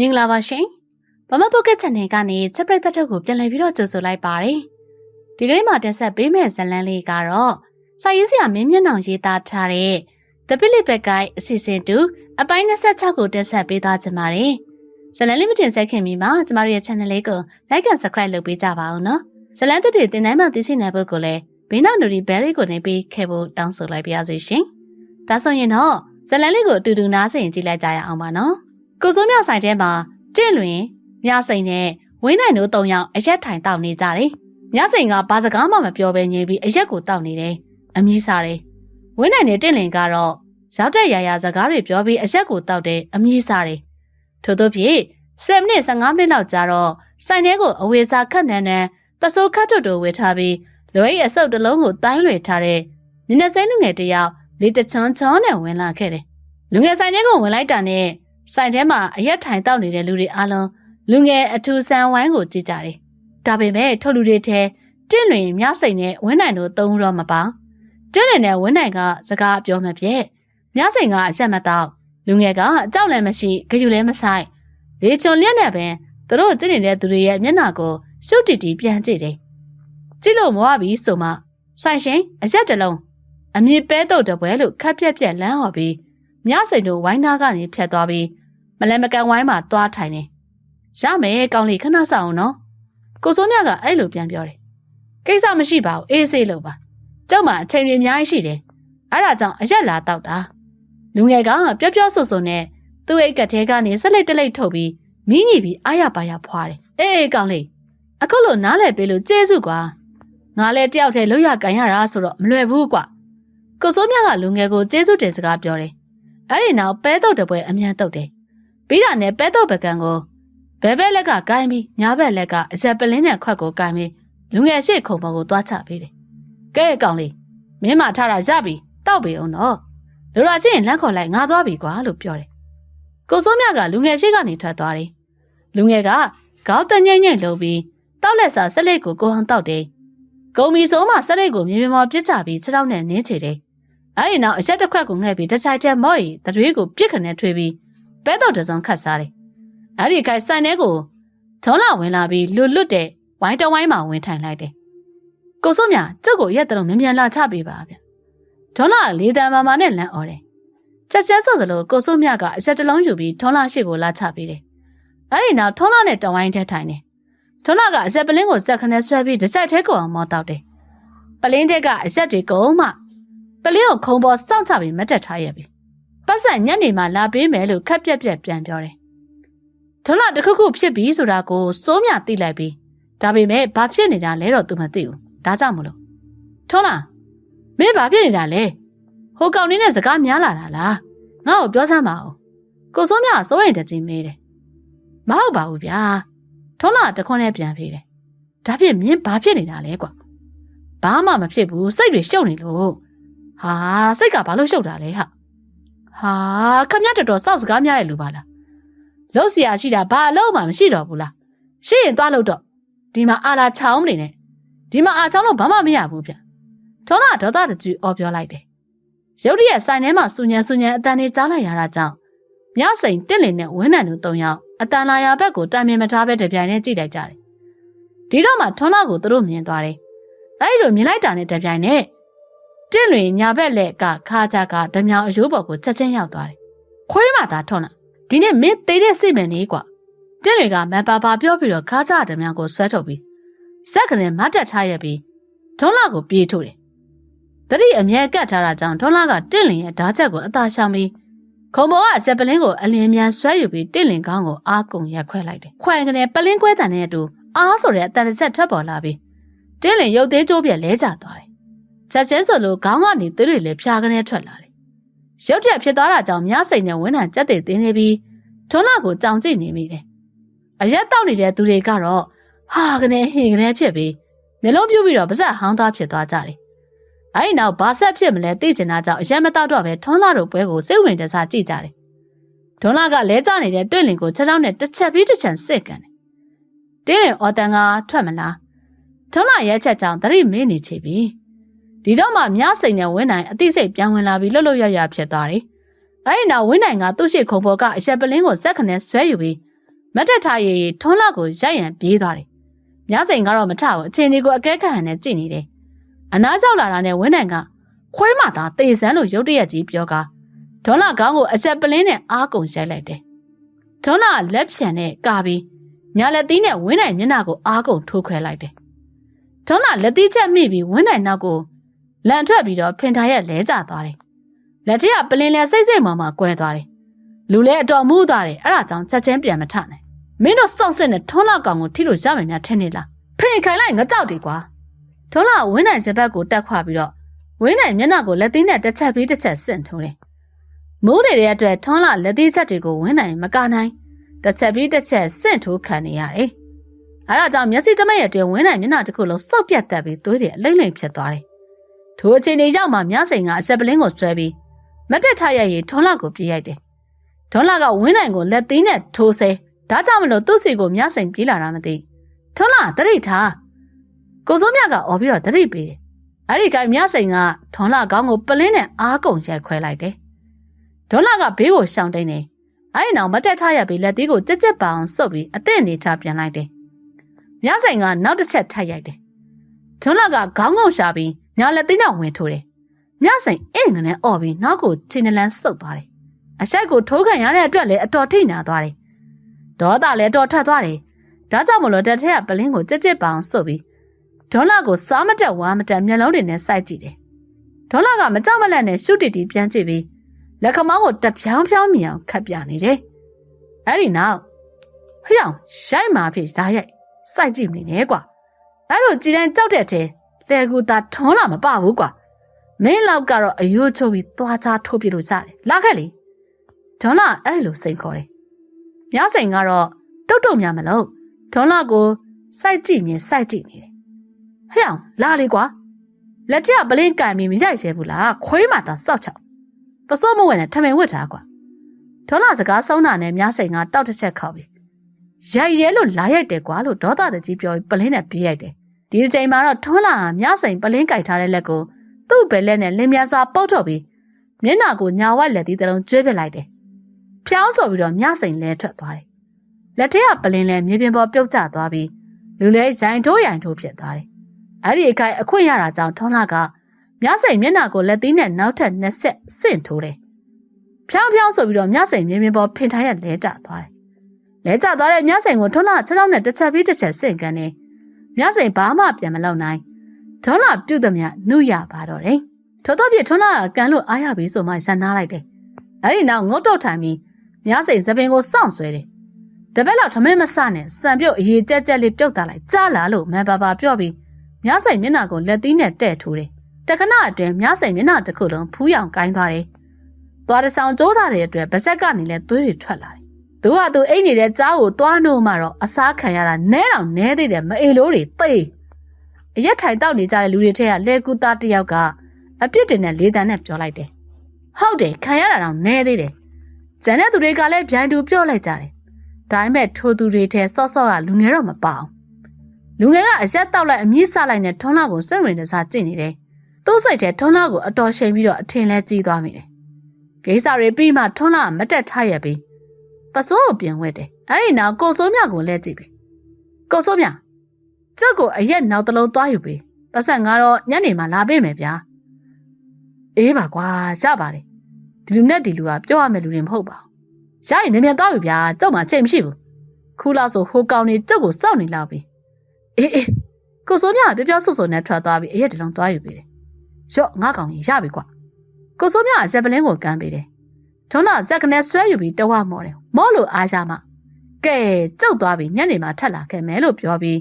မင်္ဂလာပါရှင်။ဗမပုတ်ကက် channel ကနေချက်ပရိသတ်တို့ကိုပြန်လည်ပြီးတော့ကြိုဆိုလိုက်ပါတယ်။ဒီကနေ့မှာတင်ဆက်ပေးမယ့်ဇာတ်လမ်းလေးကတော့စာရေးဆရာမင်းမျက်နှာရေးသားထားတဲ့ The Philip Guy အစီအစဉ်တူအပိုင်း26ကိုတင်ဆက်ပေးသွားကြပါမယ်။ဇာတ်လမ်းလေးမတင်ဆက်ခင်မီမှာကျမတို့ရဲ့ channel လေးကို like and subscribe လုပ်ပေးကြပါဦးနော်။ဇာတ်လမ်းတစ်တွေတင်တိုင်းမှာသိရှိနိုင်ဖို့ကိုလည်းဘေးနောက် notification bell လေးကိုနှိပ်ပေးခဲ့ဖို့တောင်းဆိုလိုက်ပါရစေရှင်။ဒါဆိုရင်တော့ဇာတ်လမ်းလေးကိုအတူတူနားဆင်ကြည့်လိုက်ကြရအောင်ပါနော်။ ကိုစိုးမြဆိုင်ထဲမှာတင့်လွင်မြစိန်နဲ့ဝင်းနိုင်တို့၃ယောက်အရက်ထိုင်တောက်နေကြတယ်။မြစိန်ကဘာစကားမှမပြောဘဲငြိမ်ပြီးအရက်ကိုတောက်နေတယ်။အမီးစားတယ်။ဝင်းနိုင်နဲ့တင့်လွင်ကတော့ရောက်တဲ့ရာရာစကားတွေပြောပြီးအရက်ကိုတောက်တယ်အမီးစားတယ်။ထို့သောဖြင့်10မိနစ်15မိနစ်လောက်ကြာတော့ဆိုင်ထဲကိုအဝေစာခက်နန်းနန်းပစိုးခတ်တွတ်တို့ဝေထားပြီးလွယ်ရဲ့အဆုပ်တစ်လုံးကိုတိုင်းလွယ်ထားတဲ့မျက်နှာစိမ်းလူငယ်တစ်ယောက်လေတချွန်းချွန်းနဲ့ဝင်လာခဲ့တယ်။လူငယ်ဆိုင်ထဲကိုဝင်လိုက်တာနဲ့ ဆိုင်ထဲမှာအရက်ထိုင်တောက်နေတဲ့လူတွေအားလုံးလူငယ်အထူးဆန်းဝိုင်းကိုကြည့်ကြတယ်။ဒါပေမဲ့ထုတ်လူတွေထဲတင့်လွင်မြစိန်နဲ့ဝင်းနိုင်တို့သုံးတော့မပါ။တင့်လွင်နဲ့ဝင်းနိုင်ကစကားပြောမပြည့်မြစိန်ကအရက်မတောက်လူငယ်ကအကြောက်လည်းမရှိကြယူလည်းမဆိုင်လေချွန်လျက်နဲ့ပင်သူတို့ကြည့်နေတဲ့သူတွေရဲ့မျက်နှာကိုရှုပ်တီတီပြန်ကြည့်တယ်။ကြည့်လို့မဝပြီဆိုမှဆိုင်ရှင်အရက်တလုံးအမြင့်ပဲတော့တပွဲလို့ခက်ပြက်ပြက်လမ်းဟော်ပြီးမြစိန်တို့ဝိုင်းသားကနေဖြတ်သွားပြီး မလဲမကန်ဝိုင်းမှာသွားထိုင်နေရမယ်ကောင်းလေးခဏဆောင်အောင်နော်ကိုစိုးမြကအဲ့လိုပြန်ပြောတယ်ကိစ္စမရှိပါဘူးအေးဆေးလို့ပါကျောက်မှာအချိန်တွေအများကြီးရှိတယ်အဲ့ဒါကြောင့်အရက်လာတောက်တာလူငယ်ကပျော့ပျော့ဆွဆွနဲ့သူ့အိတ်ကထဲကနေဆက်လက်တလိတ်ထုတ်ပြီးမိညီပြီးအားရပါရဖွာတယ်အေးအေးကောင်းလေးအခုလို့နားလဲပေးလို့ကျေးဇူးကွာငါလည်းတယောက်တည်းလှုပ်ရကန်ရတာဆိုတော့မလွယ်ဘူးကွာကိုစိုးမြကလူငယ်ကိုကျေးဇူးတင်စကားပြောတယ်အဲ့ဒီနောက်ပဲတုတ်တပွဲအမြန်တုတ်တယ် ပြီးတာနဲ့ပဲတော့ပကံကိုဘဲဘဲလက်ကကိုင်းပြီးညာဘက်လက်ကအစက်ပလင်းနဲ့ခွက်ကိုကိုင်းပြီးလူငယ်ရှိခုံပေါ်ကိုသွားချပေးတယ်။ကဲကောင်လေးမင်းမထားတာရပြီတောက်ပြီအောင်နော်။လူလာချင်းလမ်းခေါ်လိုက်ငါသွားပြီကွာလို့ပြောတယ်။ကိုစိုးမြကလူငယ်ရှိကနေထွက်သွားတယ်။လူငယ်ကခေါင်းတညိမ့်ညိမ့်လုံပြီးတောက်လက်စာဆက်လက်ကိုကိုဟန်တောက်တယ်။ကုံမီဆိုးမှဆက်လက်ကိုမြေပြင်ပေါ်ပြစ်ချပြီးခြေထောက်နဲ့နင်းချတယ်။အဲဒီနောက်အချက်တစ်ခွက်ကိုငှက်ပြီးတခြားတဲ့မော့ရီတရွေးကိုပြစ်ခနဲ့ထွေးပြီး ပဲတော့တစုံခတ်စားတယ်။အဲ့ဒီခိုင်ဆိုင်ထဲကိုထုံးလာဝင်လာပြီးလွတ်လွတ်တဲ့ဝိုင်းတဝိုင်းမှာဝင်ထိုင်လိုက်တယ်။ကိုစုမြကျုပ်ကိုရက်တလုံးမြန်မြန်လာချပေးပါဗျ။ထုံးလာလေးတန်မာမာနဲ့လမ်းអော်တယ်။ချက်ချက်ဆိုသလိုကိုစုမြကအဆက်တလုံးယူပြီးထုံးလာရှိကိုလာချပေးတယ်။အဲ့ဒီနောက်ထုံးလာနဲ့တဝိုင်းထဲထိုင်တယ်။ထုံးလာကအဆက်ပလင်းကိုစက်ခနဲ့ဆွဲပြီးတစ်ဆက်ထဲကိုအောင်မောတောက်တယ်။ပလင်းတဲ့ကအဆက်တွေကုန်မှပလင်းကိုခုံပေါ်စောင့်ချပြီးမတက်ထားရပြီ။ ပတ်စံညနေမှလာပေးမယ်လို့ခက်ပြက်ပြက်ပြန်ပြောတယ်။ထုံးလာတစ်ခုခုဖြစ်ပြီဆိုတာကိုစိုးမြသိလိုက်ပြီးဒါပေမဲ့ဘာဖြစ်နေတာလဲတော့သူမသိဘူး။ဒါကြောင့်မလို့ထုံးလာမင်းဘာဖြစ်နေတာလဲ။ဟိုကောင်လေးနဲ့စကားများလာတာလား။ငါ့ကိုပြောစမ်းပါဦး။ကိုစိုးမြစိုးရင်တကြီးမေးတယ်။မဟုတ်ပါဘူးဗျာ။ထုံးလာတခွန်းနဲ့ပြန်ပြေးတယ်။ဒါဖြစ်မင်းဘာဖြစ်နေတာလဲကွာ။ဘာမှမဖြစ်ဘူးစိတ်တွေရှုပ်နေလို့။ဟာစိတ်ကဘာလို့ရှုပ်တာလဲဟာ။ ဟာခမရတော်တော်စောက်စကားများတဲ့လူပါလားလို့เสียရှိတာဘာအလုံးမှမရှိတော့ဘူးလားရှင်းရင်သွားလို့တော့ဒီမှာအာလာချောင်းနေနဲ့ဒီမှာအာချောင်းလို့ဘာမှမရဘူးဗျထောလာဒေါသတကြွအော်ပြောလိုက်တယ်ရုတ်တရက်ဆိုင်ထဲမှာစူညံစူညံအတန်လေးကြားလိုက်ရတာကြောင့်မြစိန်တင့်လင်နဲ့ဝင်းနံတို့၃ယောက်အတန်လာရာဘက်ကိုတိုင်ပင်မထားဘဲတပြိုင်တည်းကြည့်လိုက်ကြတယ်ဒီတော့မှထွန်းလာကိုသူတို့မြင်သွားတယ်အဲ့လိုမြင်လိုက်တာနဲ့တပြိုင်တည်း တင့်လွင်ညာဘက်လက်ကခါကြကဓမြောင်အယိုးပေါ်ကိုချက်ချင်းရောက်သွားတယ်။ခွေးမှသာထွန်းလာဒီနေ့မင်းသေးတဲ့စိတ်မနေကွာ။တင့်လွင်ကမန်ပါပါပြောပြီးတော့ခါကြဓမြောင်ကိုဆွဲထုတ်ပြီးဇက်ကနေမတ်တက်ထားရပြီးဒေါ်လာကိုပြေးထုတ်တယ်။တတိအမြဲကတ်ထားတာကြောင့်ဒေါ်လာကတင့်လင်ရဲ့ဓာတ်ချက်ကိုအသာရှောင်ပြီးခုံပေါ်ကဇက်ပလင်းကိုအလင်းမြန်ဆွဲယူပြီးတင့်လင်ကောင်းကိုအားကုန်ရက်ခွဲလိုက်တယ်။ခွဲကနေပလင်းခွဲတန်တဲ့အတူအားဆိုတဲ့အတန်တစ်ဆက်ထွက်ပေါ်လာပြီးတင့်လင်ရုပ်သေးကျိုးပြက်လဲကျသွားတယ် ချက်ချင်းဆိုလို့ခေါင်းကနေသွေးတွေလည်းဖျားကနေထွက်လာတယ်။ရုတ်တရက်ဖြစ်သွားတာကြောင့်မြစိန်နဲ့ဝင်းဟန်ကြက်တွေတင်းနေပြီးထွန်းလာကိုကြောင်ကြည့်နေမိတယ်။အရက်တောက်နေတဲ့သူတွေကတော့ဟာကနေဟင်ကနေဖြစ်ပြီးနှလုံးပြူပြီးတော့ပါဇက်ဟောင်းသားဖြစ်သွားကြတယ်။အဲဒီနောက်ဘာဆက်ဖြစ်မလဲသိချင်တာကြောင့်အရက်မတောက်တော့ပဲထွန်းလာတို့ပွဲကိုစိတ်ဝင်တစားကြည့်ကြတယ်။ထွန်းလာကလဲကျနေတဲ့တွင့်လင်ကိုချက်ချောင်းနဲ့တစ်ချက်ပြီးတစ်ချက်စစ်ကန်တယ်။တင်းရင်အော်တန်ကထွက်မလား။ထွန်းလာရဲချက်ကြောင့်သတိမင်းနေချပြီ။ ဒီတော့မှမြစိန်နဲ့ဝင်းနိုင်အသိစိတ်ပြန်ဝင်လာပြီးလှုပ်လှုပ်ရရဖြစ်သွားတယ်။အဲဒီနောက်ဝင်းနိုင်ကသူ့ရှိခုံပေါ်ကအရက်ပလင်းကိုစက်ခနဲ့ဆွဲယူပြီးမတ်တက်ထားရည်ထွန်းလာကိုရိုက်ရန်ပြေးသွားတယ်မြစိန်ကတော့မထဘူးအချင်းဒီကိုအကဲခတ်ဟန်နဲ့ကြည့်နေတယ်အနားရောက်လာတာနဲ့ဝင်းနိုင်ကခွဲမှသာတေဆန်းလို့ရုတ်တရက်ကြီးပြောကာဒေါ်လာခေါင်းကိုအချက်ပလင်းနဲ့အားကုန်ရိုက်လိုက်တယ်ဒေါ်လာလက်ဖြန်နဲ့ကာပြီးညာလက်သီးနဲ့ဝင်းနိုင်မျက်နှာကိုအားကုန်ထိုးခွဲလိုက်တယ်ဒေါ်လာလက်သီးချက်မိပြီးဝင်းနိုင်နောက်ကို လန်ထွက်ပြီးတော့ဖင်ထားရက်လဲကျသွားတယ်လက်ထက်ကပလင်းလဲစိတ်စိတ်မှမှကွဲသွားတယ်လူလဲအတော်မှုသွားတယ်အဲ့ဒါကြောင့်ချက်ချင်းပြန်မထနိုင်မင်းတို့စောင့်စစ်နဲ့ထွန်းလာကောင်ကိုထိလို့ရမယ်များထင်နေလားဖိန်ခိုင်လိုက်ငကြောက်တယ်ကွာထွန်းလာဝင်းနိုင်စပတ်ကိုတက်ခွာပြီးတော့ဝင်းနိုင်မျက်နှာကိုလက်သီးနဲ့တစ်ချက်ပြီးတစ်ချက်ဆင့်ထိုးတယ်မိုးနေတဲ့အတွက်ထွန်းလာလက်သီးချက်တွေကိုဝင်းနိုင်မကနိုင်တစ်ချက်ပြီးတစ်ချက်ဆင့်ထိုးခံနေရတယ်အဲဒါကြောင့်မျက်စိတမက်ရဲ့တွင်ဝင်းနိုင်မျက်နှာတစ်ခုလုံးစောက်ပြတ်တက်ပြီးသွေးတွေအလိမ့်လိမ့်ဖြစ်သွားတယ် ထိုအချိန်တွေရောက်မှမြစိန်ကအဆက်ပလင်းကိုဆွဲပြီးမတ်တက်ထရရဲ့ထွန်းလာကိုပြေးရိုက်တယ်ထွန်းလာကဝင်းနိုင်ကိုလက်သီးနဲ့ထိုးဆဲဒါကြောင့်မလို့သူ့စီကိုမြဆိုင်ပြေးလာတာမသိထွန်းလာတရိတ်ထားကိုစိုးမြကအော်ပြီးတော့တရိတ်ပေးတယ်အဲ့ဒီကမြဆိုင်ကထွန်းလာခေါင်းကိုပလင်းနဲ့အားကုန်ရိုက်ခွဲလိုက်တယ်ဒေါ်လာကဘေးကိုရှောင်တိန်နေအဲ့ဒီနောက်မတက်ထားရပြီးလက်သေးကိုကြက်ကြက်ပအောင်စုပ်ပြီးအသင့်အနေထားပြန်လိုက်တယ်မြဆိုင်ကနောက်တစ်ချက်ထပ်ရိုက်တယ်ဒေါ်လာကခေါင်းငုံရှာပြီး ညာလက်သေးနဲ့ဝင်ထိုးတယ်မြဆိုင်အင်းငနဲ့အော်ပြီးနောက်ကိုချင်းနလန်းစုပ်သွားတယ်အရှိုက်ကိုထိုးခံရတဲ့အတွက်လည်းအတော်ထိနာသွားတယ်ဒေါသလည်းတော်ထက်သွားတယ်။ဒါကြောင့်မလို့တထက်ကပလင်းကိုကြက်ကြက်ပအောင်ဆိုပြီးဒေါ်လာကိုစားမတက်ဝါမတက်မျက်လုံးတွေနဲ့စိုက်ကြည့်တယ်။ဒေါ်လာကမကြောက်မလန့်နဲ့ရှုတီတီပြန်ကြည့်ပြီးလက်ခမောင်းကိုတဖြောင်းဖြောင်းမြင်အောင်ခတ်ပြနေတယ်။အဲ့ဒီနောက်ဟျောင်ရိုက်မာဖြစ်ဓာတ်ရိုက်စိုက်ကြည့်နေတယ်ကွာ။အဲ့လိုကြည်တိုင်းကြောက်တဲ့ထဲ လေကူတာထွန်းလာမပဘူးကွာ။မင်းလောက်ကတော့အယိုးချိုးပြီးသွားချထိုးပြလို့စားတယ်။လာခဲ့လေ။ဒေါ်လာအဲ့လိုစိန်ခေါ်တယ်မြားစိန်ကတော့တုတ်တုတ်များမလို့ဒေါ်လာကိုစိုက်ကြည့်မြင်စိုက်ကြည့်နေတယ်ဟဲ့အောင်လာလေကွာလက်ထက်ပလင်းကန်ပြီးမရိုက်ရဲဘူးလားခွေးမှသာစောက်ချောက်ပစောမဝင်နဲ့ထမိန်ဝတ်ထားကွာဒေါ်လာစကားဆုံးတာနဲ့မြားစိန်ကတောက်တစ်ချက်ခောက်ပြီးရိုက်ရဲလို့လာရိုက်တယ်ကွာလို့ဒေါသတကြီးပြောပြီးပလင်းနဲ့ပြေးရိုက်တယ် ဒီအချိန်မှာတော့ထွန်းလာမြားစိန်ပလင်းကြိုက်ထားတဲ့လက်ကိုသူ့ဘယ်လက်နဲ့လင်းမြစွာပုတ်ထုတ်ပြီးမျက်နှာကိုညာဝက်လက်သီးတစ်လုံးကျွေးပစ်လိုက်တယ်ဖျောင်းဆိုပြီးတော့မြစိန်လဲထွက်သွားတယ်။လက်ထက်ကပလင်းလဲမြေပြင်ပေါ်ပြုတ်ကျသွားပြီးလူလဲရိုင်ထိုးရိုင်ထိုးဖြစ်သွားတယ်။အဲ့ဒီအခိုက်အခွင့်ရတာကြောင့်ထုံးလာကမြစိန်မျက်နှာကိုလက်သီးနဲ့နောက်ထပ်နှစ်ဆက်ဆင့်ထိုးတယ်။ဖျောင်းဖျောင်းဆိုပြီးတော့မြစိန်မြေပြင်ပေါ်ဖင်ထားရလဲကျသွားတယ်။လဲကျသွားတဲ့မြစိန်ကိုထုံးလာခြေထောက်နဲ့တစ်ချက်ပြီးတစ်ချက်ဆင့်ကန်နေ မြစိန်ဘာမှပြန်မလုပ်နိုင်။ထုံးလာပြုတ်သည်မြနှုရပါတော့တယ်။ထို့တော့ပြထုံးလာကန်လို့အားရပြီဆိုမှဇန်နာလိုက်တယ်။အဲ့ဒီနောက်ငုတ်တော့ထိုင်ပြီးမြားစိန်သပင်ကိုစောင့်ဆွဲတယ်။တပက်လောက်ထမင်းမဆနဲ့စံပြုတ်အရေးကြက်ကြက်လေးပြုတ်သွားလိုက်ကြားလာလို့မန်ပါပါပြော့ပြီးမြားစိန်မျက်နှာကိုလက်သီးနဲ့တဲ့ထိုးတယ်။တခဏအတွင်းမြားစိန်မျက်နှာတစ်ခုလုံးဖူးရောင်ကိုင်းသွားတယ်။သွားတဲ့ဆောင်ကျိုးသားတဲ့အတွက်ဗစက်ကနေလဲသွေးတွေထွက်လာတယ်။ သူကသူအိတ်နေတဲ့ကြားကိုတွားနှုတ်မှတော့အစားခံရတာနဲတောင်နဲသေးတယ်မအေလိုးတွေသိ။အရက်ထိုင်တောက်နေကြတဲ့လူတွေထက်ကလဲကူသားတယောက်ကအပြစ်တင်တဲ့လေးတန်းနဲ့ပြောလိုက်တယ်။ဟုတ်တယ်ခံရတာတော့နဲသေးတယ်။ကျန်တဲ့သူတွေကလည်းဗျိုင်းတူပြောလိုက်ကြတယ်။ဒါပေမဲ့ထိုသူတွေထဲဆော့ဆော့ကလူငယ်တော့မပါအောင်။လူငယ်ကအရက်တောက်လိုက်အမြင့်ဆလိုက်နဲ့ထုံးလောက်ကိုစိတ်ဝင်စားကြည့်နေတယ်။သူ့စိတ်ထဲထုံးလောက်ကိုအတော်ရှိန်ပြီးတော့အထင်လဲကြီးသွားမိတယ်။ကိစ္စတွေပြီးမှထုံးလောက်ကမတက်ထားရပြီး ပစိုးကိုပြင်ဝဲတယ်။အဲဒီနောက်ကိုစိုးမြကိုလဲကြည့်ပြီ။ကိုစိုးမြကျုပ်ကိုအရက်နောက်တစ်လုံးသွားယူပြီ။ပတ်ဆက်ငါတော့ညနေမှလာပေးမယ်ဗျာ။အေးပါကွာရပါတယ်ဒီလူနဲ့ဒီလူကပြောရမယ့်လူတွေမဟုတ်ပါဘူးရရင်မြန်မြန်သွားပြီဗျာကြောက်မှချိန်မရှိဘူးခုလောက်ဆိုဟိုကောင်နေကြောက်ကိုစောင့်နေလောက်ပြီအေးအေးကိုစိုးမြကပြောပြောဆွဆွနဲ့ထွက်သွားပြီးအရက်တလုံးသွားယူပေးတယ်ရော့ငါကောင်ကြီးရပြီကွာကိုစိုးမြကဇက်ပလင်းကိုကမ်းပေးတယ် ထုံးတော့ဇက်ကနေဆွဲယူပြီးတဝမော်တယ်မော့လို့အားရမှကဲကြောက်သွားပြီးညနေမှထက်လာခဲ့မယ်လို့ပြောပြီး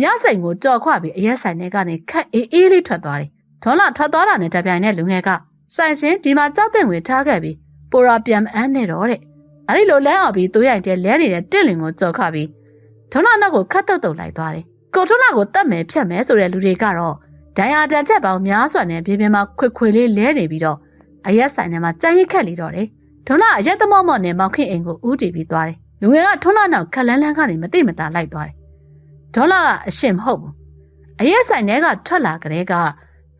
မြစိန်ကိုကြော်ခွပြီးအရက်ဆိုင်ထဲကနေခက်အေးအေးလေးထွက်သွားတယ်ထုံးလာထွက်သွားတာနဲ့တပြိုင်နက်လူငယ်ကဆိုင်ရှင်ဒီမှာကြောက်တဲ့ငွေထားခဲ့ပြီးပိုရာပြန်မအန်းနဲ့တော့တဲ့အဲ့ဒီလိုလမ်းအောင်ပြီးသူရိုက်တဲ့လဲနေတဲ့တင့်လင်ကိုကြော်ခပြီးထုံးလာနောက်ကိုခတ်တုတ်တုတ်လိုက်သွားတယ်ကိုထုံးလာကိုတတ်မယ်ဖြတ်မယ်ဆိုတဲ့လူတွေကတော့ဒဏ်ရာတန်ချက်ပေါင်းများစွာနဲ့ပြင်းပြင်းမှာခွေခွေလေးလဲနေပြီးတော့အရက်ဆိုင်ထဲမှာကြမ်းရစ်ခက်လေတော့တယ် ထုံးလာအရက်သမော့မော့နဲ့မောင်ခင်အိမ်ကိုဦးတည်ပြီးသွားတယ်လူငယ်ကထုံးလာနောက်ခက်လန်းလန်းကနေမတိမတာလိုက်သွားတယ်ဒေါ်လာကအရှင်မဟုတ်ဘူးအရက်ဆိုင်ထဲကထွက်လာကြတဲ့က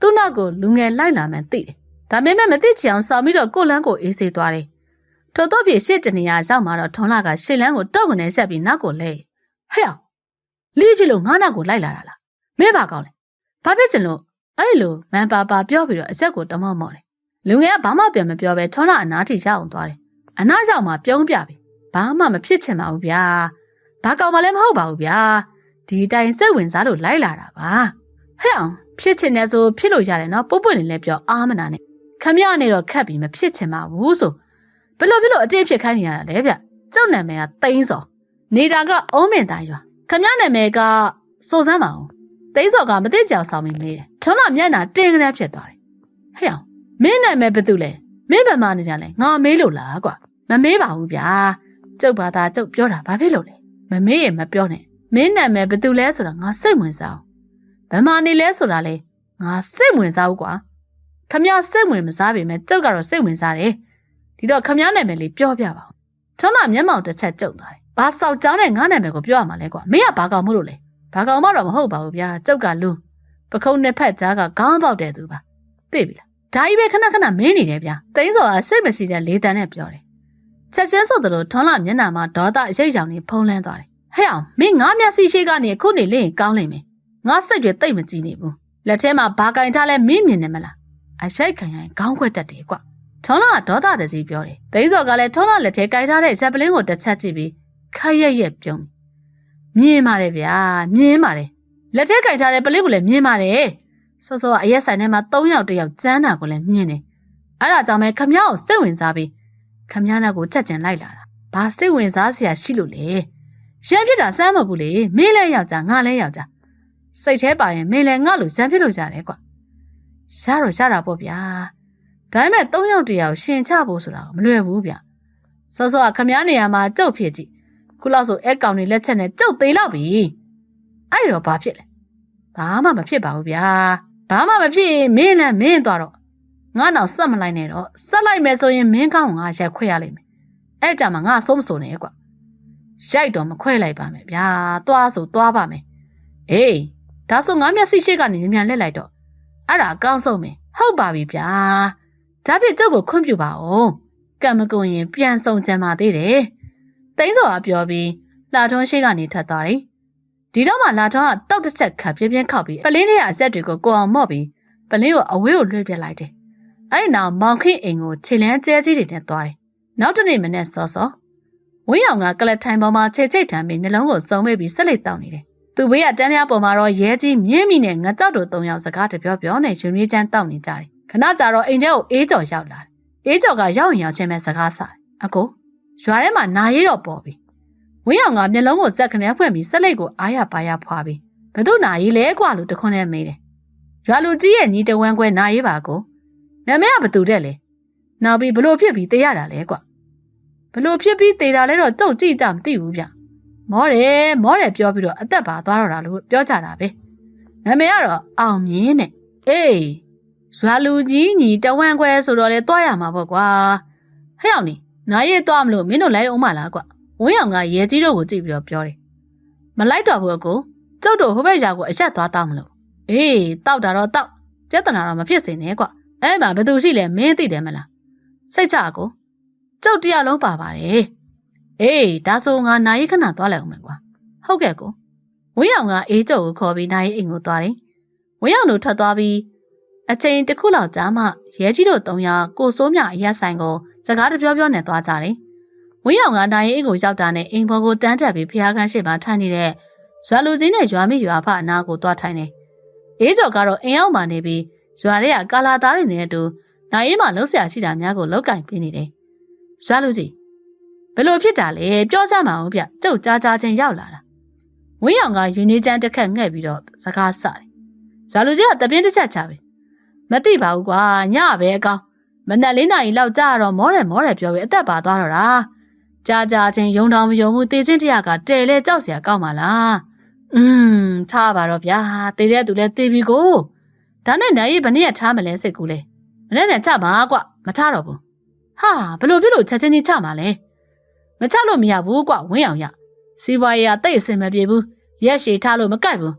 သူ့နောက်ကိုလူငယ်လိုက်လာမှန်းသိတယ်ဒါပေမဲ့မသိချင်အောင်ဆောင်ပြီးတော့ကိုလန်းကိုအေးဆေးသွားတယ်။ပထို့တော့ဖြစ်ရှစ်တနေရာရောက်မှာတော့ထွန်လာကရှစ်လန်းကိုတော့ကနေဆက်ပြီးနောက်ကိုလဲဟဲ့အောင်လီးဖြစ်လို့ငါးနောက်ကိုလိုက်လာတာလားမဲပါကောင်းလဲဘာဖြစ်ချင်လို့အဲ့လိုမန်ပါပါပြောပြီးတော့အချက်ကိုတမော့မော့တယ် လူငယ်ကဘာမှပြန်မပြောပဲထွန်လာအနားထိရောက်အောင်သွားတယ်အနားရောက်မှပြုံးပြပြီဘာမှမဖြစ်ချင်ပါဘူးဗျာဘာကောင်မှလည်းမဟုတ်ပါဘူးဗျာဒီတိုင်စိတ်ဝင်စားလို့လိုက်လာတာပါဟဲ့အောင်ဖြစ်ချင်တယ်ဆိုဖြစ်လို့ရတယ်နော်ပုတ်ပွင့်လေးလည်းပြောအားမနာနဲ့ခမရနေတော့ခက်ပြီးမဖြစ်ချင်ပါဘူးဆိုဘယ်လိုဖြစ်လို့အတိတ်ဖြစ်ခိုင်းနေရတာလဲဗျကျုပ်နာမည်ကတိန်းစော်နေတာကအုံးမင်သားရွာခမရနာမည်ကစိုးစမ်းပါအောင်တိန်းစော်ကမသိကြောင်ဆောင်မိမေးတယ်ထုံးတော့မျက်နှာတင်းကလေးဖြစ်သွားတယ်ဟဲ့အောင် မင်းနာမည်ဘယ်သူလဲမင်းဘယ်မှာနေကြလဲငါမေးလို့လားကွာမမေးပါဘူးဗျာကျုပ်ဘာသာကျုပ်ပြောတာဘာဖြစ်လို့လဲမမေးရင်မပြောနဲ့မင်းနာမည်ဘယ်သူလဲဆိုတာငါစိတ်ဝင်စားအောင်ဘယ်မှာနေလဲဆိုတာလဲငါစိတ်ဝင်စားဘူးကွာခမရစိတ်ဝင်မစားပေမဲ့ကျုပ်ကတော့စိတ်ဝင်စားတယ်ဒီတော့ခမရနာမည်လေးပြောပြပါဦးထုံးလာမျက်မှောင်တစ်ချက်ကျုပ်သွားတယ်ဘာဆောက်ကြောင်းနဲ့ငါနာမည်ကိုပြောရမှာလဲကွာမင်းကဘာကောင်မလို့လဲဘာကောင်မတော့မဟုတ်ပါဘူးဗျာကျုပ်ကလူပခုံးနှစ်ဖက်ကြားကခေါင်းပေါက်တဲ့သူပါသိပြီလား ဒါကြီးပဲခဏခဏမင်းနေတယ်ဗျာတိန်းစော်ကစိတ်မရှိတဲ့လေးတန်းနဲ့ပြောတယ်ချက်ချင်းဆိုသလိုထွန်းလာမျက်နှာမှာဒေါသရိတ်ရောင်နေဖုံးလန်းသွားတယ်ဟဲ့အောင်မင်းငါမျက်စိရှိကနေအခုနေလင်းကောင်းလိမ့်မယ်ငါစိတ်တွေတိတ်မကြည့်နေဘူးလက်ထဲမှာဘာကင်ထားလဲမင်းမြင်နေမလားအရှိတ်ခံရင်ခေါင်းခွက်တက်တယ်ကွထုံးလာဒေါသတကြီးပြောတယ်သိန်းစော်ကလည်းထုံးလာလက်ထဲကင်ထားတဲ့ဇက်ပလင်းကိုတစ်ချက်ကြည့်ပြီးခက်ရက်ရက်ပြုံးမြင်ပါတယ်ဗျာမြင်ပါတယ်လက်ထဲကင်ထားတဲ့ပလင်းကိုလည်းမြင်ပါတယ် စောစောကအရက်ဆိုင်ထဲမှာ၃ယောက်တယောက်ကျန်းတာကိုလည်းမြင်တယ်။အဲ့ဒါကြောင့်ပဲခမရကိုစိတ်ဝင်စားပြီးခမရနောက်ကိုချက်ကျင်လိုက်လာတာ။ဘာစိတ်ဝင်စားစရာရှိလို့လဲ။ရန်ဖြစ်တာစမ်းမဘူးလေ။မင်းလည်းယောက်ျားငါလည်းယောက်ျား။စိတ်ထဲပါရင်မင်းလည်းငါလိုရန်ဖြစ်လို့ရတယ်ကွာ။ရတော့ရတာပေါ့ဗျာ။ဒါပေမဲ့၃ယောက်တယောက်ရှင်ချဖို့ဆိုတာမလွယ်ဘူးဗျ။စောစောကခမရနေရာမှာကြုတ်ဖြစ်ကြည့်။ခုလောက်ဆိုအဲကောင်တွေလက်ချက်နဲ့ကြုတ်သေးလောက်ပြီ။အဲ့တော့ဘာဖြစ်လဲ။ဘာမှမဖြစ်ပါဘူးဗျာ။ ဘာမှမဖြစ်မင်းလည်းမင်းသွားတော့ငါနောက်ဆက်မလိုက်နဲ့တော့ဆက်လိုက်မယ်ဆိုရင်မင်းကောင်းငါရက်ခွဲရလိမ့်မယ်အဲ့ကြမှာငါဆုံးမစုံနဲ့ကွာရိုက်တော့မခွဲလိုက်ပါမယ်ဗျာသွားဆိုသွားပါမယ်အေးဒါဆိုငါမျက်စိရှိကနေမြန်မြန်လက်လိုက်တော့အဲ့ဒါအကောင်းဆုံးပဲဟုတ်ပါပြီဗျာဒါပြစ်ကျုပ်ကိုခွင့်ပြုပါဦးကံမကုန်ရင်ပြန်ဆောင်ကြံပါသေးတယ်တိန်းစော်ကပြောပြီးလာထွန်းရှိကနေထပ်သွားတယ် ဒီတော့မှလာထွန်းကတောက်တစ်ချက်ခါပြင်းပြင်းခောက်ပြီးပလင်းထဲကအဆက်တွေကိုကိုအောင်မော့ပြီးပလင်းကိုအဝေးကိုလွှဲပြလိုက်တယ်အဲ့နောက်မောင်ခင်အိမ်ကိုခြေလန်းကျဲကြီးတွေနဲ့သွားတယ်နောက်တနေ့မနေ့စောစောဝင်းအောင်ကကလထိုင်ပေါ်မှာခြေချိတ်ထမ်းပြီးနှလုံးကိုစုံမိပြီးဆက်လက်တောင်းနေတယ်သူဘေးကတန်းလျားပေါ်မှာတော့ရဲကြီးမြင်းမိနဲ့ငကြောက်တို့၃ယောက်စကားတပြောပြောနဲ့ရွှေမြေးချမ်းတောက်နေကြတယ်ခဏကြာတော့အိမ်ထဲကိုအေးကြော်ရောက်လာတယ်အေးကြော်ကရောက်ရင်ရောက်ချင်းပဲစကားစားတယ်အကိုရွာထဲမှာနာရီတော့ပေါ်ပြီ ဝင်းအောင်ကမျက်လုံးကိုဇက်ခနဲဖွင့်ပြီးဆက်လက်ကိုအားရပါရဖွာပြီးဘသူနာရီလဲကွာလို့တခွန်းနဲ့မေးတယ်ရွာလူကြီးရဲ့ညီတဝမ်းခွဲနာရီပါကိုနာမည်ကဘသူတဲ့လဲနောက်ပြီးဘလို့ဖြစ်ပြီးတေးရတာလဲကွာဘလို့ဖြစ်ပြီးတေးတာလဲတော့တုတ်ကြည့်တာမသိဘူးဗျမောတယ်မောတယ်ပြောပြီးတော့အသက်ပါသွားတော့တာလို့ပြောကြတာပဲနာမည်ကတော့အောင်မြင့်နဲ့အေးဇွာလူကြီးညီတဝမ်းခွဲဆိုတော့လေတွားရမှာပေါ့ကွာဟဲ့အောင်နီနာရီတွားမလို့မင်းတို့လိုက်အောင်မလားကွာ ဝင်းအောင်ကရဲကြီးတို့ကိုကြည့်ပြီးတော့ပြောတယ်မလိုက်တော့ဘူးအကိုကျုပ်တို့ဟိုဘက်ရာကိုအရက်သွားတောက်မလို့အေးတောက်တာတော့တောက်ပြဿနာတော့မဖြစ်စေနဲ့ကွာအဲ့မှာဘယ်သူရှိလဲမင်းသိတယ်မလားစိတ်ချအကိုကျုပ်တရားလုံးပါပါတယ်အေးဒါဆိုငါနိုင်ခဏသွားလိုက်အောင်မယ်ကွာဟုတ်ကဲ့ကိုဝင်းအောင်ကအေးကျုပ်ကိုခေါ်ပြီးနိုင်အိမ်ကိုသွားတယ်ဝင်းအောင်တို့ထွက်သွားပြီးအချိန်တစ်ခုလောက်ကြာမှရဲကြီးတို့၃ယောက်ကိုစိုးမြအရက်ဆိုင်ကိုစကားတပြောပြောနဲ့သွားကြတယ် ဝင်းအောင်ကနိုင်အိမ်ကိုရောက်တာနဲ့အိမ်ဘော်ကိုတန်းတက်ပြီးဖျားခန်းရှိမှထိုင်နေတဲ့ရွာလူကြီးနဲ့ရွာမိရွာဖအနာကိုသွားထိုင်တယ်အေးကျော်ကတော့အိမ်အောင်မှနေပြီးရွာတွေကကာလာသားတွေနဲ့အတူနိုင်ရင်မှလှုပ်ရှားရှိတာများကိုလောက်ကင်ပြနေတယ်။ရွာလူကြီးဘယ်လိုဖြစ်တာလဲပြောစမ်းမအောင်ဗျကျုပ်ကြားကြားချင်းရောက်လာတာ။ဝင်းအောင်ကယူနီချန်တစ်ခက်ငှက်ပြီးတော့စကားဆတယ်။ရွာလူကြီးကတပြင်းတစ်ချက်ချပြီ။မသိပါဘူးကွာညပဲအကောင်မနက်လေးနာရီလောက်ကြာတော့မောတယ်မောတယ်ပြောပြီးအသက်ပါသွားတော့တာ။ ကြာကြာချင်းယုံတော်မယုံမှုတေချင်းတရားကတဲလဲကြောက်เสียကောက်ပါလား။อืมထားပါတော့ဗျာတေတဲ့သူလဲတေပြီကို။ဒါနဲ့နိုင်ရီဘနေ့ရထားမလဲစိတ်ကူးလဲမနေ့နဲ့ချပါကွမထားတော့ဘူးဟာဘလို့ဖြစ်လို့ချက်ချင်းကြီးချမှာလဲမချလို့မရဘူးကွဝင်းအောင်ရစီးပွားရေးကတိတ်အစင်မပြေဘူးရက်ရှည်ထားလို့မကိုက်ဘူး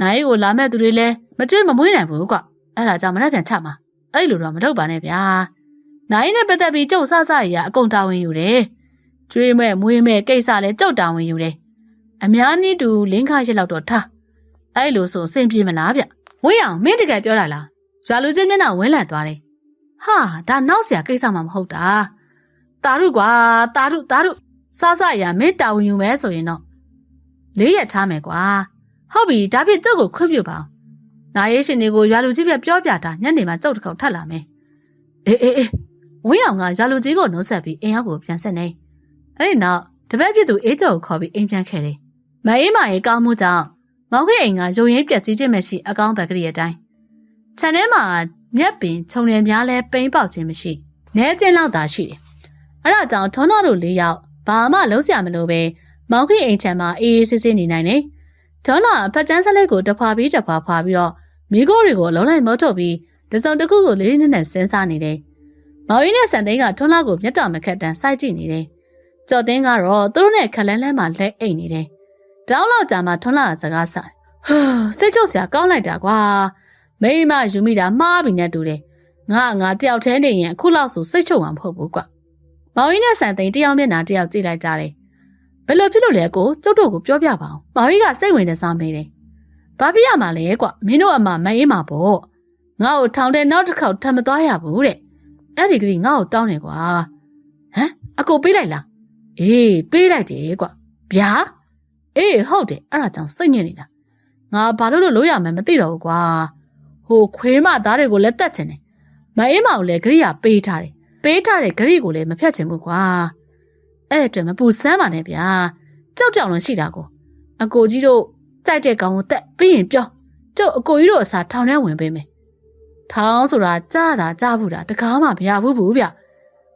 နိုင်ရီကိုလာမဲ့သူတွေလဲမကျွေးမမွေးနိုင်ဘူးကွအဲ့ဒါကြောင့်မနေ့ပြန်ချမှာအဲ့လိုတော့မလုပ်ပါနဲ့ဗျာ နိုင်နဲ့ပတ်သက်ပြီးကျုပ်ဆဆရအကုန်တာဝန်ယူတယ်။ ကျွေးမဲ့မွေးမဲ့ကိစ္စလည်းကျုပ်တာဝန်ယူတယ်။အများနည်းတူလင်းခါရက်လောက်တော့ထား။အဲ့လိုဆိုအဆင်ပြေမလားဗျ။ဝင်းအောင်မင်းတကယ်ပြောတာလား။ရွာလူချင်းမျက်နှာဝင်းလန့်သွားတယ်။ဟာဒါနောက်เสียကိစ္စမှမဟုတ်တာ။တာရုကွာတာရုတာရုဆဆရမင်းတာဝန်ယူမယ်ဆိုရင်တော့လေးရက်ထားမယ်ကွာ။ဟုတ်ပြီဒါဖြစ်ကျုပ်ကိုခွင့်ပြုပါအောင်။နာရေးရှင်တွေကိုရွာလူကြီးပြပြောပြတာညနေမှကျုပ်တစ်ခေါက်ထပ်လာမယ်။အေးအေးအေးဝင်းအောင်ကရွာလူကြီးကိုနှုတ်ဆက်ပြီးအိမ်ရောက်ကိုပြန်ဆက်နေ။ အဲ့ဒီနောက်တပည့်ဖြစ်သူအေးကျော်ကိုခေါ်ပြီးအိမ်ပြန်ခဲ့တယ်။မအေးမရဲ့ကောင်းမှုကြောင့်မောင်ခေအိမ်ကရုံရင်းပြက်စီးခြင်းမရှိအကောင်းဘက်ကလေးအတိုင်းခြံထဲမှာမြက်ပင်ခြုံရံများလဲပိန်ပေါက်ခြင်းမရှိ။နဲကျင်းလောက်သာရှိတယ်။အဲ့ဒါကြောင့်ထွန်းတော်တို့လေးယောက်ဘာမှလုံးစရာမလိုပဲမောင်ခေအိမ်ခြံမှာအေးအေးဆေးဆေးနေနိုင်တယ်။ဒေါ်လာဖက်ကျန်းစလက်ကိုတဖွာပြီးတဖွာဖွာပြီးတော့မိခိုးတွေကိုလုံးလိုက်မုတ်ထုတ်ပြီးတစုံတစ်ခုကိုလေးလေးနက်နက်စဉ်းစားနေတယ်။မောင်ရီနဲ့ဆန်သိန်းကထွန်းလာကိုမျက်တော်မခက်တန်းစိုက်ကြည့်နေတယ်။ ကျော်သိန်းကတော့သူတို့နဲ့ခက်လန်းလန်းမှလက်အိတ်နေတယ်။တောင်းလောက်ကြာမှထွန်းလာကစကားဆိုင်။ဟာစိတ်ချုပ်စရာကောင်းလိုက်တာကွာ။မိမယူမိတာမှားပြီနဲ့တူတယ်။ငါငါတယောက်တည်းနေရင်အခုလောက်ဆိုစိတ်ချုပ်မှာမဟုတ်ဘူးကွာ။မောင်ရီနဲ့ဆန်သိန်းတယောက်မျက်နှာတယောက်ကြည့်လိုက်ကြတယ်။ဘယ်လိုဖြစ်လို့လဲကိုကျုပ်တို့ကိုပြောပြပါအောင်။မောင်ရီကစိတ်ဝင်တဲ့စားမေးတယ်။ဘာဖြစ်ရမှာလဲကွမင်းတို့အမမအေးမှာပေါ့ငါ့ကိုထောင်တဲ့နောက်တစ်ခေါက်ထပ်မသွားရဘူးတဲ့အဲ့ဒီကလေးငါ့ကိုတောင်းနေကွာဟမ်အကိုပေးလိုက်လား အေးပေးလိုက်တယ်ကွဗျာအေးဟုတ်တယ်အဲ့ဒါကြောင့်စိတ်ညစ်နေတာငါဘာလို့လို့လို့ရမယ်မသိတော့ဘူးကွာဟိုခွေးမသားတွေကိုလည်းတတ်ချင်တယ်မအေးမကိုလည်းဂရိယာပေးထားတယ်ပေးထားတဲ့ဂရိကိုလည်းမဖြတ်ချင်ဘူးကွာအဲ့အတွက်မပူစမ်းပါနဲ့ဗျာကြောက်ကြောက်လုံးရှိတာကိုအကိုကြီးတို့ကြိုက်တဲ့ကောင်ကိုတက်ပြီးရင်ပြောကျုပ်အကိုကြီးတို့အစားထောင်ထဲဝင်ပေးမယ်ထောင်ဆိုတာကြားတာကြားဘူးတာတကားမှမရဘူးဘူးဗျ။ဒါ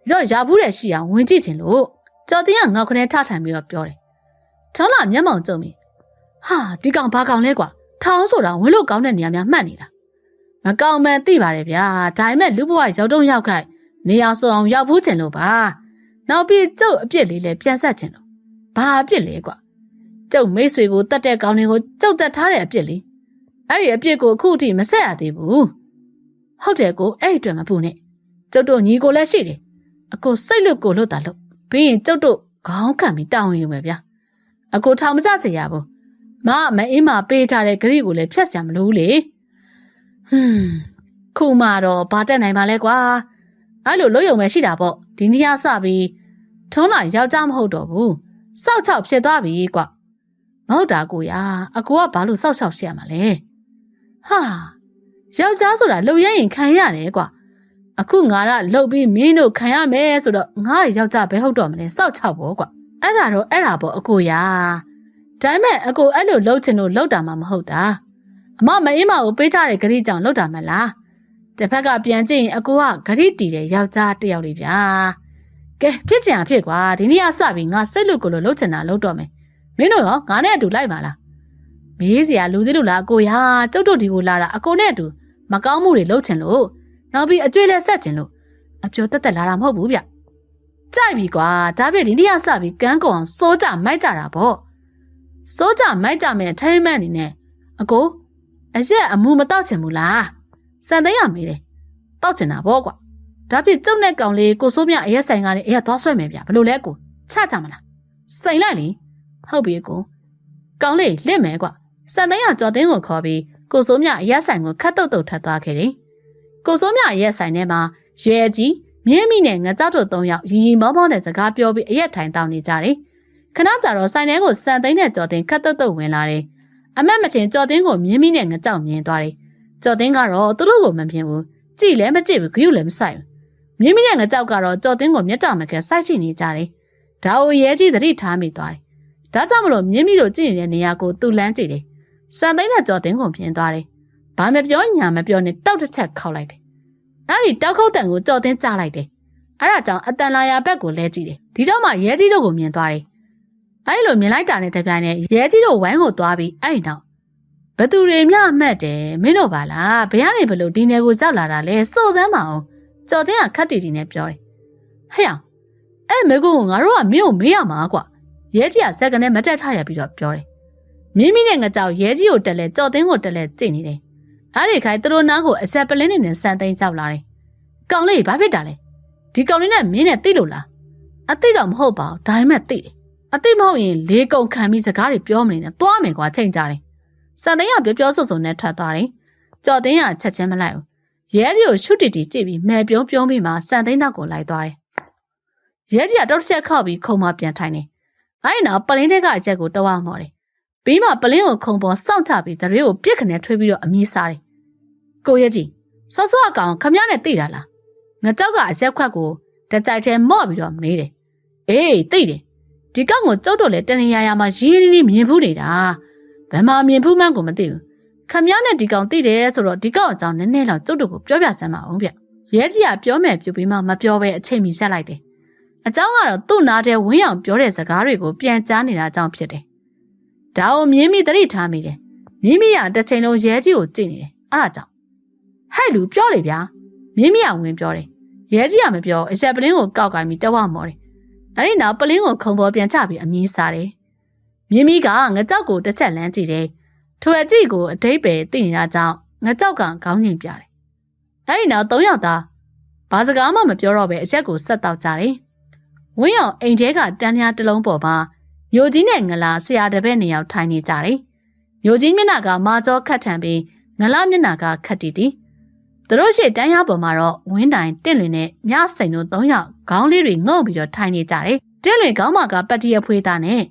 တော့ရဘူးတဲ့ရှိအောင်ဝင်ကြည့်ချင်လို့ ကျော်တင်ကငေါက်ခနဲထထိုင်ပြီးတော့ပြောတယ်။ထောင်းလာမျက်မှောင်ကျုံပြီးဟာဒီကောင်ဘာကောင်လဲကွာထောင်းဆိုတာဝင်လို့ကောင်းတဲ့နေရာများမှတ်နေတာ။မကောင်းမှန်သိပါတယ်ဗျာ။ဒါပေမဲ့လူဘဝရောက်တော့ရောက်ခိုက်နေရာဆိုအောင်ရောက်ဘူးချင်လို့ပါ။နောက်ပြီးကျုပ်အပြစ်လေးလည်းပြန်ဆက်ချင်လို့ဘာအပြစ်လဲကွာ။ကျုပ်မိတ်ဆွေကိုတတ်တဲ့ကောင်တွေကိုကျုပ်တတ်ထားတဲ့အပြစ်လေးအဲ့ဒီအပြစ်ကိုအခုထိမဆက်ရသေးဘူးဟုတ်တယ်ကိုအဲ့အတွက်မပူနဲ့ကျုပ်တို့ညီကိုလည်းရှိတယ်အကိုစိတ်လွတ်ကိုလွတ်တာလို့ ပြီးရင်ကျုပ်တို့ခေါင်းခံပြီးတောင်းယူမယ်ဗျာအကိုထောင်မကြစေရဘူးမမအင်းမပေးထားတဲ့ဂရိကိုလည်းဖြတ်ဆံမလို့လေဟွန်းခုမှတော့ဘာတက်နိုင်ပါလဲကွာအဲ့လိုလွတ်ယုံပဲရှိတာပေါ့ဒီနေ့ရစပြီးထုံးလာယောက်ျားမဟုတ်တော့ဘူးစောက်ချောက်ဖြစ်သွားပြီကွာမဟုတ်တာကိုရအကိုကဘာလို့စောက်ချောက်ရှိရမှာလဲဟာယောက်ျားဆိုတာလှုပ်ရရင်ခံရတယ်ကွာ အခုငါကလှုပ်ပြီးမင်းတို့ခံရမယ်ဆိုတော့ငါယောက်ျားပဲဟုတ်တော့မလဲစောက်ချောက်ပေါ့ကွာအဲ့ဒါတော့အဲ့ဒါပေါ့အကိုရာဒါပေမဲ့အကိုအဲ့လိုလှုပ်ချင်လို့လှုပ်တာမှမဟုတ်တာအမမအေးမကိုပေးကြတဲ့ဂရိကြောင့်လှုပ်တာမလားတစ်ဖက်ကပြန်ကြည့်ရင်အကိုကဂရိတီတဲ့ယောက်ျားတစ်ယောက်လေးဗျာကဲဖြစ်ချင်အဖြစ်ကွာဒီနေ့ကစပြီးငါစိတ်လို့ကိုလို့လှုပ်ချင်တာလှုပ်တော့မယ်မင်းတို့ရောငါနဲ့အတူလိုက်ပါလားမေးစရာလူသေးလို့လားအကိုရာကျုပ်တို့ဒီကိုလာတာအကိုနဲ့အတူမကောင်းမှုတွေလုပ်ချင်လို့ နောက်ပြီးအကျွေးလဲဆက်ချင်လို့အပြောတက်တက်လာတာမဟုတ်ဘူးဗျကြိုက်ပြီကွာဒါပြည့်ဒီနေ့ကစပြီးကန်းကုန်အောင်စိုးကြမိုက်ကြတာပေါ့စိုးကြမိုက်ကြမယ်ထိုင်းမန်အနေနဲ့အကိုအရက်အမှုမတော့ချင်ဘူးလားစံသိမ်းရမေးတယ်တောက်ချင်တာပေါ့ကွာဒါပြည့်ကျုပ်နဲ့ကောင်လေးကိုစိုးမြအရက်ဆိုင်ကနေအရက်သွားဆွဲမယ်ဗျဘလို့လဲကိုချကြမလားစိန်လိုက်လေဟုတ်ပြီကိုကောင်လေးလင့်မယ်ကွာစံသိန်းကကြော်တင်းကိုခေါ်ပြီးကိုစိုးမြအရက်ဆိုင်ကိုခတ်တုတ်တုတ်ထပ်သွားခဲ့တယ်။ ကိုစိုးမြအရက်ဆိုင်ထဲမှာရဲကြီးမြင်းမိနဲ့ငကြောက်တို့၃ယောက်ရီရီမောမောနဲ့စကားပြောပြီးအရက်ထိုင်တောင်းနေကြတယ်။ခဏကြာတော့ဆိုင်ထဲကိုစံသိန်းနဲ့ကြော်တင်းခတ်တုတ်တုတ်ဝင်လာတယ်။အမတ်မချင်းကြော်တင်းကိုမြင်းမိနဲ့ငကြောက်မြင်သွားတယ်။ကြော်တင်းကတော့သူတို့ကိုမမြင်ဘူး။ကြည့်လည်းမကြည့်ဘူးဂရုလည်းမဆိုင်ဘူး။မြင်းမိနဲ့ငကြောက်ကတော့ကြော်တင်းကိုမျက်တောင်မကစိုက်ချနေကြတယ်။ဒါကိုရဲကြီးသတိထားမိသွားတယ်။ဒါကြောင့်မလို့မြင်းမိတို့ကြည့်နေတဲ့နေရာကိုသူ့လန်းကြည့်တယ်စံသိန်းနဲ့ကြော်တင်းကုန်ပြင်သွားတယ်။ ဘာမပြောညာမပြောနဲ့တောက်တစ်ချက်ခောက်လိုက်တယ်။အဲ့ဒီတောက်ခုတ်တန်ကိုကြော်တင်းကြားလိုက်တယ်။အဲ့ဒါကြောင့်အတန်လာယာဘက်ကိုလဲကြည့်တယ်။ဒီတော့မှရဲကြီးတို့ကိုမြင်သွားတယ်။အဲ့လိုမြင်လိုက်တာနဲ့တပြိုင်နက်ရဲကြီးတို့ဝိုင်းကိုသွားပြီးအဲ့ဒီနောက်ဘသူတွေမြအမှတ်တယ်မင်းတို့ပါလားဘယ်ကနေဘလို့ဒီနယ်ကိုရောက်လာတာလဲစိုးစမ်းမအောင်ကြော်တင်းကခက်တီတီနဲ့ပြောတယ်။ဟဲ့အောင်အဲ့မေကုငါတို့ကမင်းကိုမေးရမှာကွာရဲကြီးကစက်ကနေမတက်ထရပြီးတော့ပြောတယ်မြင်းမိနဲ့ငကြောက်ရဲကြီးကိုတက်လဲကြော်သိန်းကိုတက်လဲကြိတ်နေတယ်။ အားဒီခိုင်သူတို့နားကိုအဆက်ပလင်းနေနဲ့စံသိန်းကြောက်လာတယ်။ကောင်လေးဘာဖြစ်တာလဲ။ဒဒီကောင်လေးနဲ့မင်းနဲ့သိလို့လားအသိတော့မဟုတ်ပါဘူးဒါပေမဲ့သိတယ်အသိမဟုတ်ရင်လေးကုံခံပြီးစကားတွေပြောမနေနဲ့သွားမယ်ကွာချိန်ကြတယ်စံသိန်းကပြောပြောဆိုဆိုနဲ့ထွက်သွားတယ်ကြော်သိန်းကချက်ချင်းမလိုက်ဘူးရဲကြီးကိုရှုတီတီကြည့်ပြီးမဲပြုံးပြုံးပြီးမှစံသိန်းတော့ကိုလိုက်သွားတယ်ရဲကြီးကတောက်တစ်ချက်ခောက်ပြီးခုံမပြန်ထိုင်တယ်အဲ့နောက်ပလင်းတဲ့ကအချက်ကိုတဝါမော်တယ်ပြီးမှပလင်းကိုခုံပေါ်စောင့်ချပြီးတရေကိုပြစ်ခနဲ့ထွေးပြီးတော့အမီးစားတယ် ကိုရဲကြီးစောစောအကောင်ခမရနဲ့သိတာလားငါကြောက်ကအရက်ခွက်ကိုတကြိုက်ချဲမော့ပြီးတော့မေးတယ်အေးသိတယ်ဒီကောင်ကိုကြောက်တော့လေတနေရရမှာရင်းရင်းမြင်ဖူးနေတာဘယ်မှာမြင်ဖူးမှန်းကိုမသိဘူးခမရနဲ့ဒီကောင်သိတယ်ဆိုတော့ဒီကောင်အကြောင်းနည်းနည်းတော့ကျုပ်တို့ကိုပြောပြစမ်းပါအောင်ဗျရဲကြီးကပြောမယ်ပြုပြီးမှမပြောဘဲအချိန်မီဆက်လိုက်တယ်အเจ้าကတော့သူ့နာတဲ့ဝင်းအောင်ပြောတဲ့စကားတွေကိုပြန်ကြားနေတာကြောင့်ဖြစ်တယ်ဒါကိုမြင်းမိတတိထားမိတယ်မြင်းမိကတစ်ချိန်လုံးရဲကြီးကိုကြည့်နေတယ်အဲ့ဒါကြောင့် ဟဲ့လူပြောလေဗျာမြင်းမိကဝင်ပြောတယ်ရဲကြီးကမပြောအချက်ပလင်းကိုကောက်ကင်ပြီးတဝမော်တယ်ဒါနဲ့နောက်ပလင်းကိုခုံပေါ်ပြန်ချပြီးအမီးစားတယ်မြင်းမိကငကြောက်ကိုတစ်ချက်လမ်းကြည့်တယ်ထိုအကြည့်ကိုအတိတ်ပဲသိနေတာကြောင့်ငကြောက်ကခေါင်းငိမ်ပြတယ်အဲဒီနောက်၃ယောက်သားဘာစကားမှမပြောတော့ပဲအချက်ကိုဆက်တောက်ကြတယ်ဝင်းအောင်အိမ်ထဲကတန်းများတစ်လုံးပေါ်မှာမျိုးကြီးနဲ့ငလာဆရာတပည့်နှစ်ယောက်ထိုင်နေကြတယ်မျိုးကြီးမျက်နှာကမာကြောခတ်ထန်ပြီးငလာမျက်နှာကခတ်တီတီ သူတို့ရှေ့တန်းရပေါ်မှာတော့ဝင်းတိုင်တင့်လွင်နဲ့မြစိန်တို့၃ယောက်ခေါင်းလေးတွေငုံပြီးတော့ထိုင်နေကြတယ်တင့်လွင်ခေါင်းမှာကပတ်တီအဖွေးသားနဲ့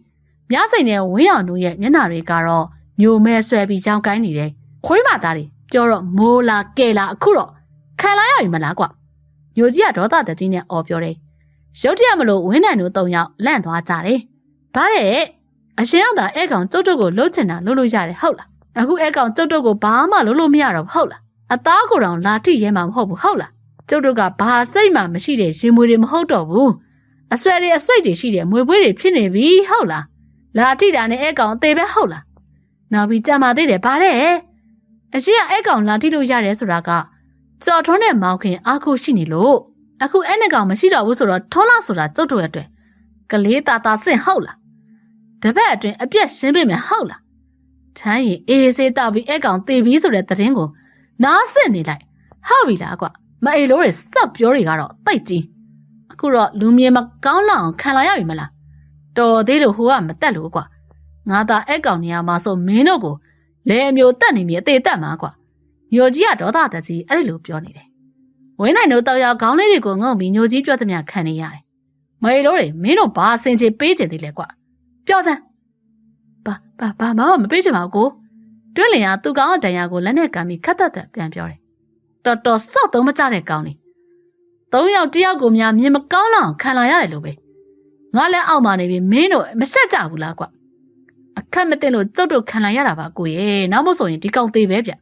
မြစိန်နဲ့ဝင်းအောင်တို့ရဲ့မျက်နှာတွေကတော့မျိုးမဲဆွဲပြီးကြောင်ကိုင်းနေတယ်ခွေးမသားတွေပြောတော့မိုးလာကဲလာအခုတော့ခံလာရပြီမလားကွမျိုးကြီးကဒေါသတကြီးနဲ့អော်ပြောတယ်ရုတ်တရက်မလို့ဝင်းနိုင်တို့၃ယောက်လန့်သွားကြတယ်ဘာတဲ့အရှင်ရောက်တာအဲ့ကောင်ကျုပ်တို့ကိုလှုပ်ချင်တာလှုပ်လို့ရတယ်ဟုတ်လားအခုအဲ့ကောင်ကျုပ်တို့ကိုဘာမှလှုပ်လို့မရတော့ဟုတ်လား အသားကိုယ်တော်လာထိရဲမှာမဟုတ်ဘူးဟုတ်လားကျုပ်တို့ကဘာစိတ်မှမရှိတဲ့ရင်မွေတွေမဟုတ်တော့ဘူးအဆွဲတွေအဆွိတ်တွေရှိတယ်မွေပွေးတွေဖြစ်နေပြီဟုတ်လားလာထိတာနဲ့အဲ့ကောင်အသေးပဲဟုတ်လားနောက်ပြီးကြံပါသေးတယ်ဗါတဲ့အရှင်ကအဲ့ကောင်လာထိလို့ရတယ်ဆိုတာကကြော်ထွန်းတဲ့မောင်ခင်အားကိုရှိနေလို့အခုအဲ့နဲ့ကောင်မရှိတော့ဘူးဆိုတော့ထွန်းလာဆိုတာကျုပ်တို့ရဲ့အတွက်ကလေးတာတာဆင့်ဟုတ်လားတပတ်အတွင်းအပြက်ရှင်းပြမယ်ဟုတ်လားထမ်းရင်အေးစေးတောက်ပြီးအဲ့ကောင်တေပြီးဆိုတဲ့သတင်းကို နားဆင့်နေလိုက်ဟုတ်ပြီလားကွမအေလို့ရစပ်ပြောတွေကတော့တိတ်ကြီးအခုတော့လူမြင်မကောင်းလောက်အောင်ခံလာရပြီမလားတော်သေးလို့ဟိုကမတက်လို့ကွငါသာအဲ့ကောင်နေရာမှာဆိုမင်းတို့ကိုလဲအမျိုးတက်နေပြီအသေးတက်မှာကွညိုကြီးကဒေါသတကြီးအဲ့လိုပြောနေတယ်ဝင်းနိုင်တို့တောက်ရခေါင်းလေးတွေကိုငုံပြီးညိုကြီးပြောသမျှခံနေရတယ်မအေလို့တွေမင်းတို့ဘာအစင်ချေပေးချင်သေးလဲကွပြောစမ်းဘာဘာဘာမှမပေးချင်ပါဘူးကို တွင်းလင်ကသူ့ကောင်အတန်ရာကိုလက်နဲ့ကန်ပြီးခတ်သက်သက်ပြန်ပြောတယ်တော်တော်စောက်သုံးမကြတဲ့ကောင်းနေသုံးယောက်တယောက်ကိုများမြင်မကောင်းလောက်ခံလာရတယ်လို့ပဲငါလည်းအောက်မှာနေပြီမင်းတို့မဆက်ကြဘူးလားကွအခက်မတင်လို့ကျုပ်တို့ခံလာရတာပါကိုရဲ့နောက်မို့ဆိုရင်ဒီကောင်သေးပဲဗျ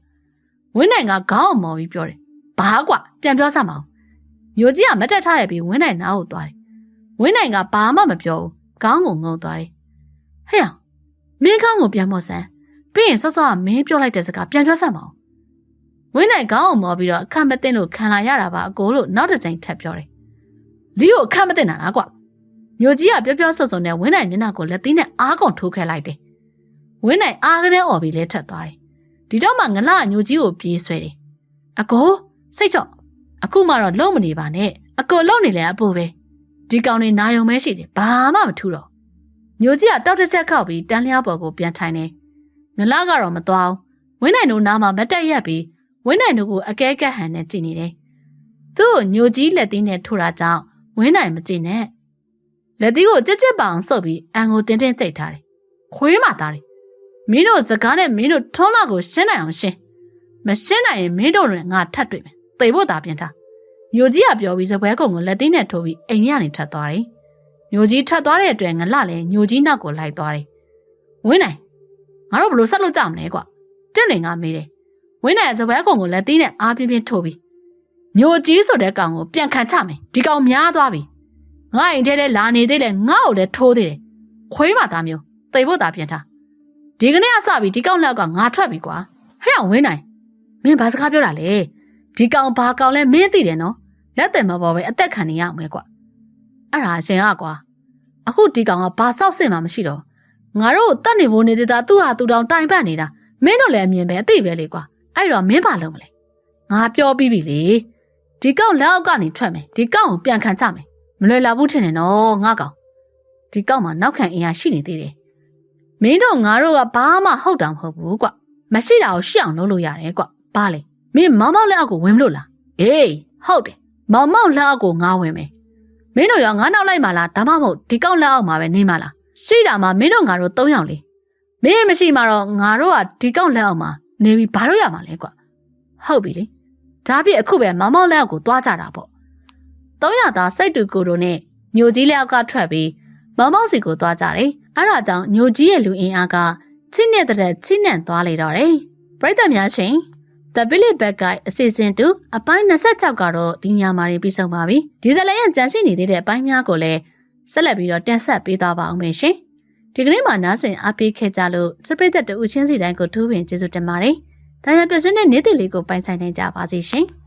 ဝင်းနိုင်ကခေါင်းအောင်မော်ပြီးပြောတယ်ဘာကွပြန်ပြောစမ်းမအောင်ညိုကြီးကမတက်ထားရပြီးဝင်းနိုင်နားကိုသွားတယ်ဝင်းနိုင်ကဘာမှမပြောဘူးခေါင်းကိုငုံသွားတယ်ဟဲ့အောင်မင်းခေါင်းကိုပြန်မော်စမ်း ပြီးရင်စောစောကမင်းပြောလိုက်တဲ့စကားပြန်ပြောစမ်းမအောင်ဝင်းနိုင်ခေါင်းအောင်မော်ပြီးတော့အခက်မတင်လို့ခံလာရတာပါအကိုလို့နောက်တစ်ကြိမ်ထပ်ပြောတယ်လီကိုအခက်မတင်တာလားကွညိုကြီးကပြောပြောဆုံဆုံနဲ့ဝင်းနိုင်မျက်နှာကိုလက်သီးနဲ့အားကုန်ထိုးခဲလိုက်တယ်ဝင်းနိုင်အားကလေးអော်ပြီးလဲထက်သွားတယ်ဒီတော့မှငလညိုကြီးကိုပြေးဆွဲတယ်အကိုစိတ်ချော့အခုမှတော့လုံမနေပါနဲ့အကိုလုံနေလဲအပူပဲဒီကောင်နေနာယုံမဲရှိတယ်ဘာမှမထူတော့ညိုကြီးကတောက်တစ်ချက်ခောက်ပြီးတန်းလျားပေါ်ကိုပြန်ထိုင်နေ ငလကတော့မသွားဝင်းနိုင်တို့နားမှာမတက်ရက်ပြီးဝင်းနိုင်တို့ကိုအကဲကက်ဟန်နဲ့ကြည့်နေတယ်သူ့ကိုညိုကြီးလက်သီးနဲ့ထိုးတာကြောင့်ဝင်းနိုင်မကြည့်နဲ့လက်သီးကိုကြက်ကြက်ပအောင်ဆုပ်ပြီးအန်ကိုတင်းတင်းကြိတ်ထားတယ်ခွေးမှသားတယ်မင်းတို့စကားနဲ့မင်းတို့ထုံးလာကိုရှင်းနိုင်အောင်ရှင်းမရှင်းနိုင်ရင်မင်းတို့နဲ့ငါထပ်တွေ့မယ်သိဖို့သာပြင်ထားညိုကြီးကပြောပြီးစပွဲကုံကိုလက်သိနဲ့ထိုးပြီးအိမ်ကြီးကနေထွက်သွားတယ်ညိုကြီးထွက်သွားတဲ့အတွက်ငလလည်းညိုကြီးနောက်ကိုလိုက်သွားတယ်ဝင်းနိုင် ငါတို့ဘလို့ဆက်လို့ကြမလဲကွာတက်လင်ကမေးတယ်ဝင်းနိုင်စပွဲကုံကိုလက်သိနဲ့အားပြင်းပြင်းထိုးပြီးညိုကြီးဆိုတဲ့ကောင်ကိုပြန်ခံချမယ်ဒီကောင်များသွားပြီငါအိမ်ထဲလဲလာနေသေးလဲငါ့ကိုလည်းထိုးသေးတယ်ခွေးမှသားမျိုးသိဖို့သာပြင်ထားဒီကနေ့အစပြီးဒီကောင်လက်ကငါထွက်ပြီကွာဟဲ့အောင်ဝင်းနိုင်မင်းဘာစကားပြောတာလဲဒီကောင်ဘာကောင်လဲမင်းသိတယ်နော်လက်တယ်မပေါ်ပဲအသက်ခံနေရမယ်ကွာအဲ့ဒါအရှင်ကကွာအခုဒီကောင်ကဘာဆောက်စင်မှမရှိတော့ ငါတို့တတ်နေဖို့နေတဲ့တာသူ့ဟာသူတောင်တိုင်ပတ်နေတာမင်းတို့လည်းအမြင်ပဲအသိပဲလေကွာအဲ့တော့မင်းဘာလုပ်မလဲငါပြောပြီးပြီလေဒီကောင်လက်အောက်ကနေထွက်မယ်ဒီကောင်ကိုပြန်ခံကြမယ်မလွယ်လာဘူးထင်တယ်နော်ငါကောင်ဒီကောင်မှာနောက်ခံအင်အားရှိနေသေးတယ်မင်းတို့ငါတို့ကဘာမှဟုတ်တာမဟုတ်ဘူးကွမရှိတာကိုရှေ့အောင်လုပ်လို့ရတယ်ကွဘာလဲမင်းမောင်မောင်လက်အောက်ကိုဝင်မလို့လားအေးဟုတ်တယ်မောင်မောင်လက်အောက်ကိုငါဝင်မယ်မင်းတို့ရောငါနောက်လိုက်မှာလားဒါမှမဟုတ်ဒီကောင်လက်အောက်မှာပဲနေမှာလား ရှိတာမှမင်းတို့ငါတို့၃ယောက်လေမင်းမရှိမှတော့ငါတို့ကဒီကောင်လက်အောက်မှာနေပြီးဘာလို့ရမှာလဲကွဟုတ်ပြီလေဒါပြည့်အခုပဲမောင်မောင်လက်အောက်ကိုသွားကြတာပေါ့။သုံးရသားစိတ်တူကိုတို့နဲ့ညိုကြီးလက်အောက်ကထွက်ပြီးမောင်မောင်စီကိုသွားကြတယ်။အဲဒါကြောင့်ညိုကြီးရဲ့လူအင်အားကချိနဲ့တဲ့ချိနဲ့သွားလေတော့တယ်။ပြိတ္တများရှင် The Billy Bad Guy အစီအစဉ်တူအပိုင်း26ကတော့ဒီညမှာပြီးဆုံးပါပြီ။ဒီဇလန်ရဲ့ကြံရှိနေသေးတဲ့အပိုင်းများကိုလည်း ဆက်လက်ပြီးတော့တင်ဆက်ပေးသွားပါအောင်မယ်ရှင်။ဒီကနေ့မှာနားဆင်အားပေးခဲ့ကြလို့စပရိသတ်တူချင်းစီတိုင်းကိုထူးပင်ကျေးဇူးတင်ပါတယ်။ဒါရပြည့်စုံတဲ့နေ့တည်လေးကိုပိုင်ဆိုင်နိုင်ကြပါစေရှင်။